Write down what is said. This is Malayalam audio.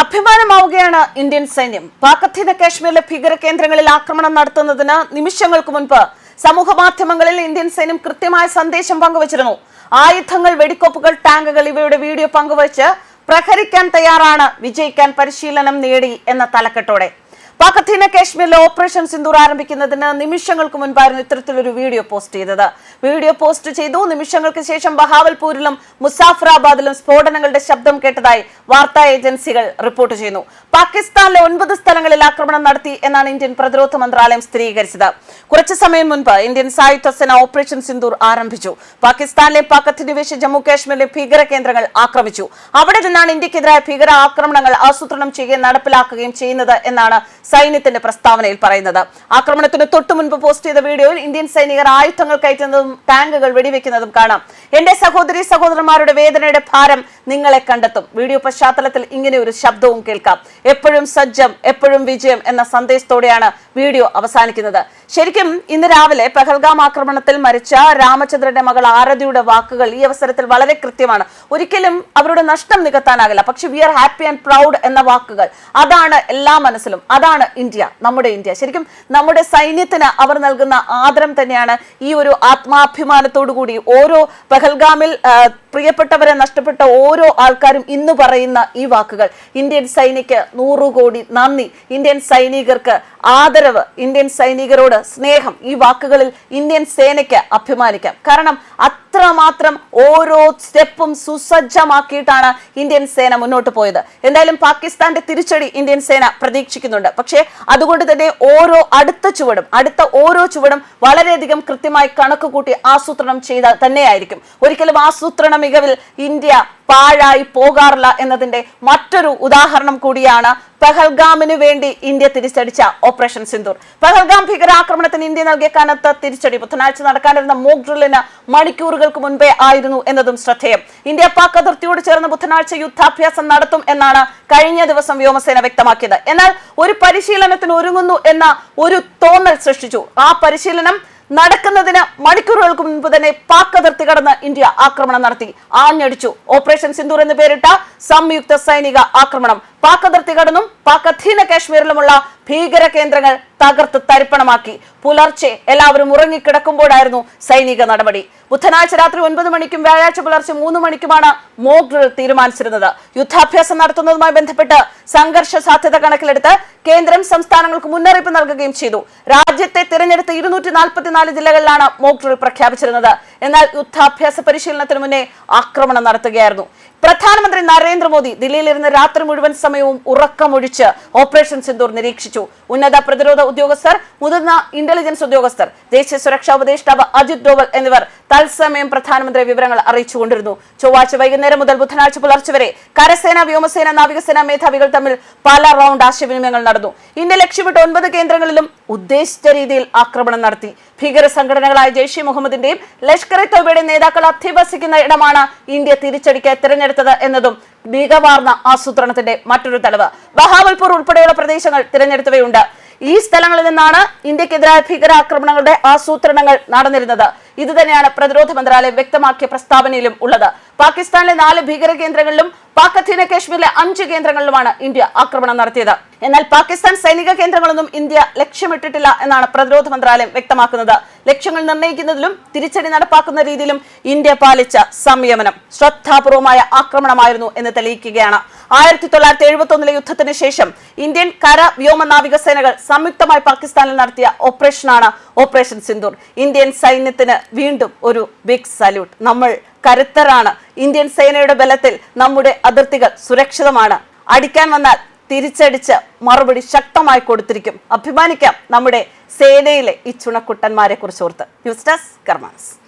അഭിമാനമാവുകയാണ് ഇന്ത്യൻ സൈന്യം. പാകത്തീത കാശ്മീരിലെ ഭീകര കേന്ദ്രങ്ങളിൽ ആക്രമണം നടത്തുന്നതിന് നിമിഷങ്ങൾക്ക് മുൻപ് സമൂഹ മാധ്യമങ്ങളിൽ ഇന്ത്യൻ സൈന്യം കൃത്യമായ സന്ദേശം പങ്കുവച്ചിരുന്നു. ആയുധങ്ങൾ വെടിക്കോപ്പുകൾ ടാങ്കുകൾ ഇവയുടെ വീഡിയോ പങ്കുവച്ച് പ്രഹരിക്കാൻ തയ്യാറാണ് വിജയിക്കാൻ പരിശീലനം നേടി എന്ന തലക്കെട്ടോടെ. പാക് കാശ്മീരിലെ ഓപ്പറേഷൻ സിന്ദൂർ ആരംഭിക്കുന്നതിന് നിമിഷങ്ങൾക്ക് മുൻപായിരുന്നു ഇത്തരത്തിലൊരു വീഡിയോ പോസ്റ്റ് ചെയ്തത്. വീഡിയോ പോസ്റ്റ് ചെയ്തു. നിമിഷങ്ങൾക്ക് ശേഷം ബഹാവൽപൂരിലും മുസാഫറാബാദിലും സ്ഫോടനങ്ങളുടെ ശബ്ദം കേട്ടതായി വാർത്താ ഏജൻസികൾ റിപ്പോർട്ട് ചെയ്യുന്നു. പാകിസ്ഥാനിലെ ഒൻപത് സ്ഥലങ്ങളിൽ ആക്രമണം നടത്തി എന്നാണ് ഇന്ത്യൻ പ്രതിരോധ മന്ത്രാലയം സ്ഥിരീകരിച്ചത്. കുറച്ചു സമയം മുൻപ് ഇന്ത്യൻ സായുധ സേന ഓപ്പറേഷൻ സിന്ദൂർ ആരംഭിച്ചു. പാകിസ്ഥാനിലെ പാക് അധിനിവേശ ജമ്മു കാശ്മീരിലെ ഭീകര കേന്ദ്രങ്ങൾ ആക്രമിച്ചു. അവിടെ നിന്നാണ് ഇന്ത്യക്കെതിരായ ഭീകര ആക്രമണങ്ങൾ ആസൂത്രണം ചെയ്യുകയും നടപ്പിലാക്കുകയും ചെയ്യുന്നത് എന്നാണ് സൈന്യത്തിന്റെ പ്രസ്താവനയിൽ പറയുന്നത്. ആക്രമണത്തിന് തൊട്ടു മുൻപ് പോസ്റ്റ് ചെയ്ത വീഡിയോയിൽ ഇന്ത്യൻ സൈനികർ ആയുധങ്ങൾ കയറ്റുന്നതും ടാങ്കുകൾ വെടിവെക്കുന്നതും കാണാം. എന്റെ സഹോദരി സഹോദരന്മാരുടെ വേദനയുടെ ഭാരം നിങ്ങളെ കണ്ടെത്തും. വീഡിയോ പശ്ചാത്തലത്തിൽ ഇങ്ങനെ ഒരു ശബ്ദവും കേൾക്കാം. എപ്പോഴും സജ്ജം എപ്പോഴും വിജയം എന്ന സന്ദേശത്തോടെയാണ് വീഡിയോ അവസാനിക്കുന്നത്. ശരിക്കും ഇന്ന് രാവിലെ പെഹൽഗാം ആക്രമണത്തിൽ മരിച്ച രാമചന്ദ്രന്റെ മകൾ ആരതിയുടെ വാക്കുകൾ ഈ അവസരത്തിൽ വളരെ കൃത്യമാണ്. ഒരിക്കലും അവരുടെ നഷ്ടം നികത്താനാകില്ല. പക്ഷെ we are happy and proud എന്ന വാക്കുകൾ അതാണ് എല്ലാ മനസ്സിലും അതാണ് ഇന്ത്യ നമ്മുടെ ഇന്ത്യ. ശരിക്കും നമ്മുടെ സൈന്യത്തിന് അവർ നൽകുന്ന ആദരം തന്നെയാണ് ഈ ഒരു ആത്മാഭിമാനത്തോടു കൂടി ഓരോ പെഹൽഗാമിൽ പ്രിയപ്പെട്ടവരെ നഷ്ടപ്പെട്ട ഓരോ ആൾക്കാരും ഇന്ന് പറയുന്ന ഈ വാക്കുകൾ. ഇന്ത്യൻ സൈനിക്ക് നൂറു കോടി നന്ദി. ഇന്ത്യൻ സൈനികർക്ക് ആദരവ്. ഇന്ത്യൻ സൈനികരോട് സ്നേഹം. ഈ വാക്കുകളിൽ ഇന്ത്യൻ സേനയ്ക്ക് അഭിമാനിക്കാം. കാരണം അത്രമാത്രം ഓരോ സ്റ്റെപ്പും സുസജ്ജമാക്കിയിട്ടാണ് ഇന്ത്യൻ സേന മുന്നോട്ട് പോയത്. എന്തായാലും പാകിസ്ഥാന്റെ തിരിച്ചടി ഇന്ത്യൻ സേന പ്രതീക്ഷിക്കുന്നുണ്ട്. പക്ഷേ അതുകൊണ്ട് തന്നെ ഓരോ അടുത്ത ചുവടും അടുത്ത ഓരോ ചുവടും വളരെയധികം കൃത്യമായി കണക്ക് കൂട്ടി ആസൂത്രണം ചെയ്ത തന്നെയായിരിക്കും. ഒരിക്കലും ആസൂത്രണ മികവിൽ ഇന്ത്യ പാഴായി പോകാറില്ല എന്നതിന്റെ മറ്റൊരു ഉദാഹരണം കൂടിയാണ് പെഹൽഗാമിന് വേണ്ടി ഇന്ത്യ തിരിച്ചടിച്ച ഓപ്പറേഷൻ സിന്ദൂർ. പെഹൽഗാം ഭീകരാക്രമണത്തിന് ഇന്ത്യ നൽകിയ കനത്ത തിരിച്ചടി. ബുധനാഴ്ച നടക്കാനിരുന്ന മോക് ഡ്രില്ലിന് മണിക്കൂറുകൾക്ക് മുൻപേ ആയിരുന്നു എന്നതും ശ്രദ്ധേയം. ഇന്ത്യ പാക് അതിർത്തിയോട് ചേർന്ന് ബുധനാഴ്ച യുദ്ധാഭ്യാസം നടത്തും എന്നാണ് കഴിഞ്ഞ ദിവസം വ്യോമസേന വ്യക്തമാക്കിയത്. എന്നാൽ ഒരു പരിശീലനത്തിന് ഒരുങ്ങുന്നു എന്ന ഒരു തോന്നൽ സൃഷ്ടിച്ചു. ആ പരിശീലനം നടക്കുന്നതിന് മണിക്കൂറുകൾക്ക് മുൻപ് തന്നെ പാക് അതിർത്തി കടന്ന് ഇന്ത്യ ആക്രമണം നടത്തി. ആഞ്ഞടിച്ചു. ഓപ്പറേഷൻ സിന്ദൂർ എന്ന് പേരിട്ട സംയുക്ത സൈനിക ആക്രമണം. പാക് അതിർത്തി കടന്നും പാക് അധീന കാശ്മീരിലുമുള്ള ഭീകര കേന്ദ്രങ്ങൾ തകർത്ത് തരിപ്പണമാക്കി. പുലർച്ചെ എല്ലാവരും ഉറങ്ങിക്കിടക്കുമ്പോഴായിരുന്നു സൈനിക നടപടി. ബുധനാഴ്ച രാത്രി ഒൻപത് മണിക്കും വ്യാഴാഴ്ച പുലർച്ചെ മൂന്ന് മണിക്കുമാണ് മോക്ക് ഡ്രിൽ തീരുമാനിച്ചിരുന്നത്. യുദ്ധാഭ്യാസം നടത്തുന്നതുമായി ബന്ധപ്പെട്ട് സംഘർഷ സാധ്യത കണക്കിലെടുത്ത് കേന്ദ്രം സംസ്ഥാനങ്ങൾക്ക് മുന്നറിയിപ്പ് നൽകുകയും ചെയ്തു. രാജ്യത്തെ തിരഞ്ഞെടുത്ത ഇരുന്നൂറ്റി നാൽപ്പത്തിനാല് ജില്ലകളിലാണ് മോക്ക് ഡ്രിൽ പ്രഖ്യാപിച്ചിരുന്നത്. എന്നാൽ യുദ്ധാഭ്യാസ പരിശീലനത്തിന് മുന്നേ ആക്രമണം നടത്തുകയായിരുന്നു. പ്രധാനമന്ത്രി നരേന്ദ്രമോദി ദില്ലിയിലിരുന്ന് രാത്രി മുഴുവൻ സമയവും ഉറക്കമൊഴിച്ച് ഓപ്പറേഷൻ സിന്ദൂർ നിരീക്ഷിച്ചു. ഉന്നത പ്രതിരോധ ഉദ്യോഗസ്ഥർ മുതിർന്ന ഇന്റലിജൻസ് ഉദ്യോഗസ്ഥർ ദേശീയ സുരക്ഷാ ഉപദേഷ്ടാവ് അജിത് ഡോവൽ എന്നിവർ തത്സമയം പ്രധാനമന്ത്രി വിവരങ്ങൾ അറിയിച്ചുകൊണ്ടിരുന്നു. ചൊവ്വാഴ്ച വൈകുന്നേരം മുതൽ ബുധനാഴ്ച പുലർച്ചെ വരെ കരസേന വ്യോമസേന നാവികസേന മേധാവികൾ തമ്മിൽ പല റൗണ്ട് ആശയവിനിമയങ്ങൾ നടന്നു. ഇന്ത്യ ലക്ഷ്യമിട്ട് ഒൻപത് കേന്ദ്രങ്ങളിലും ഉദ്ദേശിച്ച രീതിയിൽ ആക്രമണം നടത്തി. ഭീകര സംഘടനകളായ ജെയ്ഷെ മുഹമ്മദിന്റെയും ലഷ്കർ ഇ തോബയുടെ നേതാക്കൾ അധിവസിക്കുന്ന ഇടമാണ് ഇന്ത്യ തിരിച്ചടിക്കാൻ തിരഞ്ഞെടുത്തത് എന്നതും മികവാർന്ന ആസൂത്രണത്തിന്റെ മറ്റൊരു തെളിവ് ബഹാവൽപൂർ ഉൾപ്പെടെയുള്ള പ്രദേശങ്ങൾ തിരഞ്ഞെടുത്തവയുണ്ട്. ഈ സ്ഥലങ്ങളിൽ നിന്നാണ് ഇന്ത്യക്കെതിരായ ഭീകരാക്രമണങ്ങളുടെ ആസൂത്രണങ്ങൾ നടന്നിരുന്നത്. ഇത് തന്നെയാണ് പ്രതിരോധ മന്ത്രാലയം വ്യക്തമാക്കിയ പ്രസ്താവനയിലും ഉള്ളത്. പാകിസ്ഥാനിലെ നാല് ഭീകര കേന്ദ്രങ്ങളിലും പാക് അധീന കാശ്മീരിലെ അഞ്ച് കേന്ദ്രങ്ങളിലുമാണ് ഇന്ത്യ ആക്രമണം നടത്തിയത്. എന്നാൽ പാകിസ്ഥാൻ സൈനിക കേന്ദ്രങ്ങളൊന്നും ഇന്ത്യ ലക്ഷ്യമിട്ടിട്ടില്ല എന്നാണ് പ്രതിരോധ മന്ത്രാലയം വ്യക്തമാക്കുന്നത്. ലക്ഷ്യങ്ങൾ നിർണയിക്കുന്നതിലും തിരിച്ചടി നടപ്പാക്കുന്ന രീതിയിലും ഇന്ത്യ പാലിച്ച സംയമനം ശ്രദ്ധാപൂർവമായ ആക്രമണമായിരുന്നു എന്ന് തെളിയിക്കുകയാണ്. ആയിരത്തി തൊള്ളായിരത്തി എഴുപത്തി ഒന്നിലെ യുദ്ധത്തിന് ശേഷം ഇന്ത്യൻ കര വ്യോമ നാവിക സേനകൾ സംയുക്തമായി പാകിസ്ഥാനിൽ നടത്തിയ ഓപ്പറേഷനാണ് ഓപ്പറേഷൻ സിന്ദൂർ. ഇന്ത്യൻ സൈന്യത്തിന് വീണ്ടും ഒരു ബിഗ് സല്യൂട്ട്. നമ്മൾ കരുത്തരാണ്. ഇന്ത്യൻ സേനയുടെ ബലത്തിൽ നമ്മുടെ അതിർത്തികൾ സുരക്ഷിതമാണ്. അടിക്കാൻ വന്നാൽ തിരിച്ചടിച്ച് മറുപടി ശക്തമായി കൊടുത്തിരിക്കും. അഭിമാനിക്കാം നമ്മുടെ സേനയിലെ ഈ ചുണക്കുട്ടന്മാരെ കുറിച്ച് ഓർത്ത് ന്യൂസ് ഡെസ്ക് കർമാൻസ്